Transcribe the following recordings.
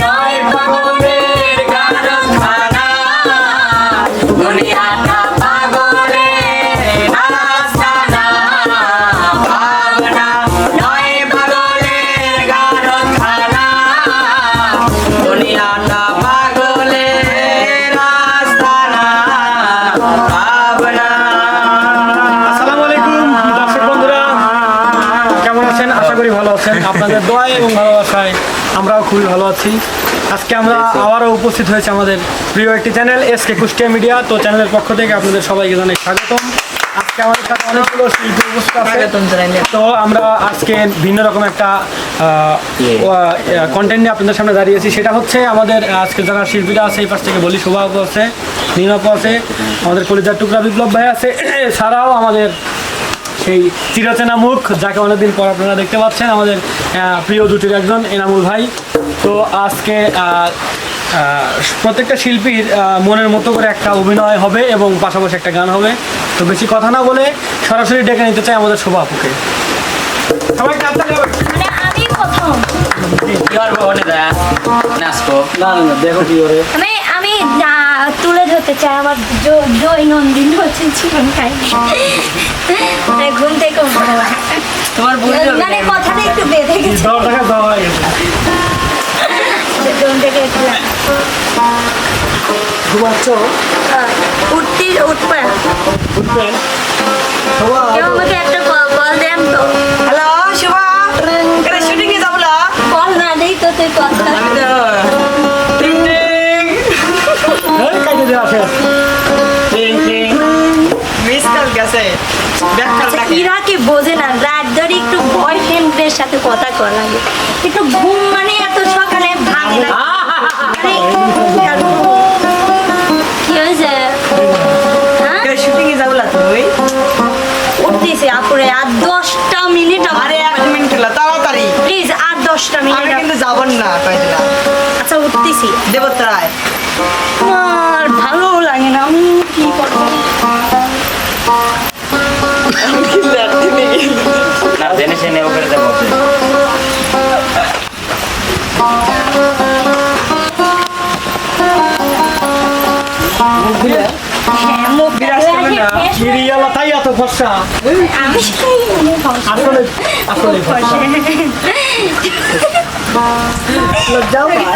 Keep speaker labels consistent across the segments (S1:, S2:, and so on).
S1: নয় পাগলের গান দুনিয়াটা পাগলের
S2: আমরাও খুবই ভালো আছি। আজকে আমরা আবারও উপস্থিত হয়েছে আমাদের প্রিয় একটি channel S K Kushtia media. তো চ্যানেলের পক্ষ থেকে আপনাদের সবাইকে জানাই স্বাগতম। আজকে আমাদের সাথে অনেকগুলো শিল্পী উপস্থিত আছে। তো আমরা আজকে ভিন্ন রকম একটা কন্টেন্ট নিয়ে আপনাদের সামনে দাঁড়িয়েছি সেটা হচ্ছে আমাদের আজকে যারা শিল্পীরা আছে এই পাশ থেকে বলি শোভা আছে নীমাপু আছে আমাদের কলিজার টুকরা বিপ্লব ভাই আছে। এছাড়াও আমাদের সেই চিরচেনা মুখ যাকে অনেকদিন পর আপনারা দেখতে পাচ্ছেন আমাদের প্রিয় দুটির একজন এনামুল ভাই। তো আজকে প্রত্যেকটা শিল্পীর মনের মতো করে একটা অভিনয় হবে এবং পাশাপাশি একটা গান হবে। তো বেশি কথা না বলে সরাসরি ডেকে নিতে চাই আমাদের শোভা আপুকে। সবাই।
S3: মানে আমি প্রথম।
S1: কি নাচবো
S2: না না না দেখো কি করে।
S3: আহ, ধরতে চাই আমার জ- দৈনন্দিন হচ্ছে জীবন মানে ঘুম থেকে
S1: তোমার
S3: মানে কথাটা একটু বেঁধে গেছে।
S2: দশ টাকা দেওয়া গেছে।
S3: ঘুম থেকে
S2: ঘুমাচ্ছ?
S3: উঠতে উঠবে
S2: উঠবেন
S3: কেউ আমাকে একটা কল কল দেন তো।
S1: হ্যালো শুভা? যাব না
S3: কল না দেই তো তুই কথা বোঝে না রাত ধরে একটু বয়ফ্রেন্ডদের সাথে কথা কর লাগে। একটু ঘুম মানে এত সকালে ভাঙে না। কি হয়েছে? হ্যাঁ?
S1: যাব না তুই
S3: উঠতেছে আপুরে আর দশটা মিনিট
S1: আরে এক মিনিট হলো তাড়াতাড়ি।
S3: প্লিজ আর দশটা
S1: আমি
S3: মিনিট
S1: কিন্তু যাব না কয়েকদিন
S3: আচ্ছা উঠতেছি।
S1: দেবত্রায়।
S3: আর ভালো
S2: আসলে আসলে ফর্সা লজ্জাও পায়।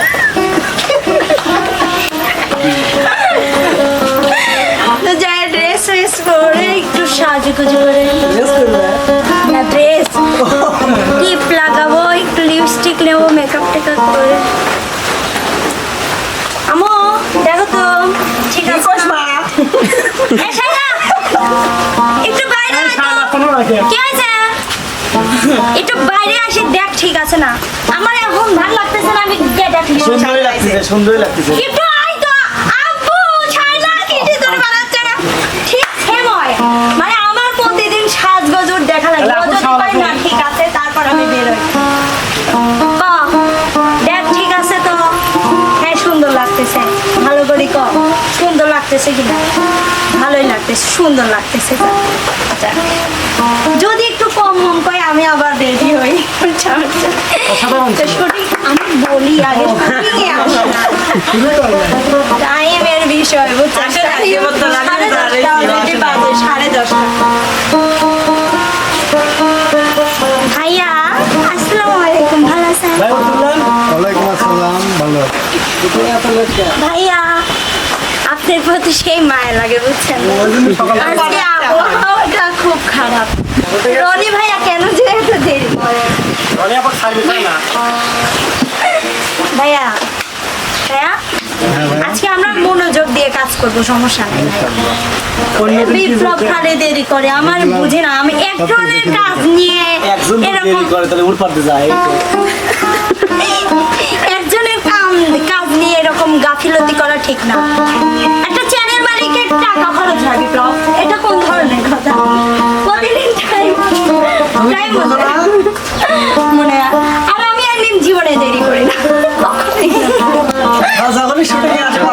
S3: তো যাই ড্রেস ফ্রেস পরে একটু সাজুগুজু করে একটু বাইরে আসি দেখ ঠিক আছে না। আমার এখন ভালো লাগতেছে না আমি গিয়ে দেখি
S2: সুন্দরই লাগতেছে সুন্দরই লাগতেছে।
S3: একটু আয় তো আব্বু ছাইলা কিছু তোর বানাচ্ছে না ঠিক সেময়। মানে আমার প্রতিদিন সাজগোজুর দেখা লাগে। লাগতেছে কিনা ভালোই লাগতেছে সুন্দর লাগতেছে। যদি একটু কম মন করে আমি আবার রেডি হই। শুটিং আমি বলি আগে টাইমের বিষয়
S1: মতো লাগে
S3: সাড়ে দশটা ভাইয়া আসসালামু আলাইকুম ভালো আছেন? ভাইয়া আপনার প্রতি সেই মায়া লাগে বুঝছেন? আজকে আবহাওয়াটা খুব খারাপ। রনি ভাইয়া কেন যে এত দেরি?
S2: হয়
S3: ভাইয়া ভাইয়া আজকে আমরা মনোযোগ দিয়ে কাজ করব সমস্যা নেই। বিপ্লব খালে দেরি করে আমার বুঝি না আমি একজনের কাজ নিয়ে এরকম
S2: করে তাহলে উঠ যায়।
S3: একজনের কাম কাজ নিয়ে এরকম গাফিলতি করা মনে। আর আমি আর জীবনে দেরি করি না। কখনোই না।
S2: যখনই শুটিং এ আসব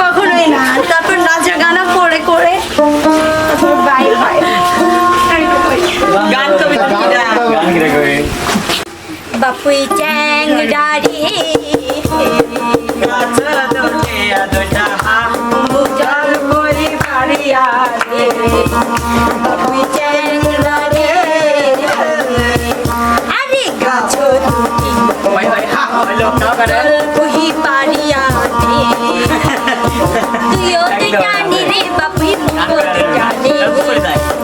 S3: কখনোই না। তারপর নাচা গানা করে করে
S1: গান কবিতা
S3: বাপুই চ্যাংরা রে ไป
S1: ไหนข้า
S3: วไปลงน้นนะ वही ด้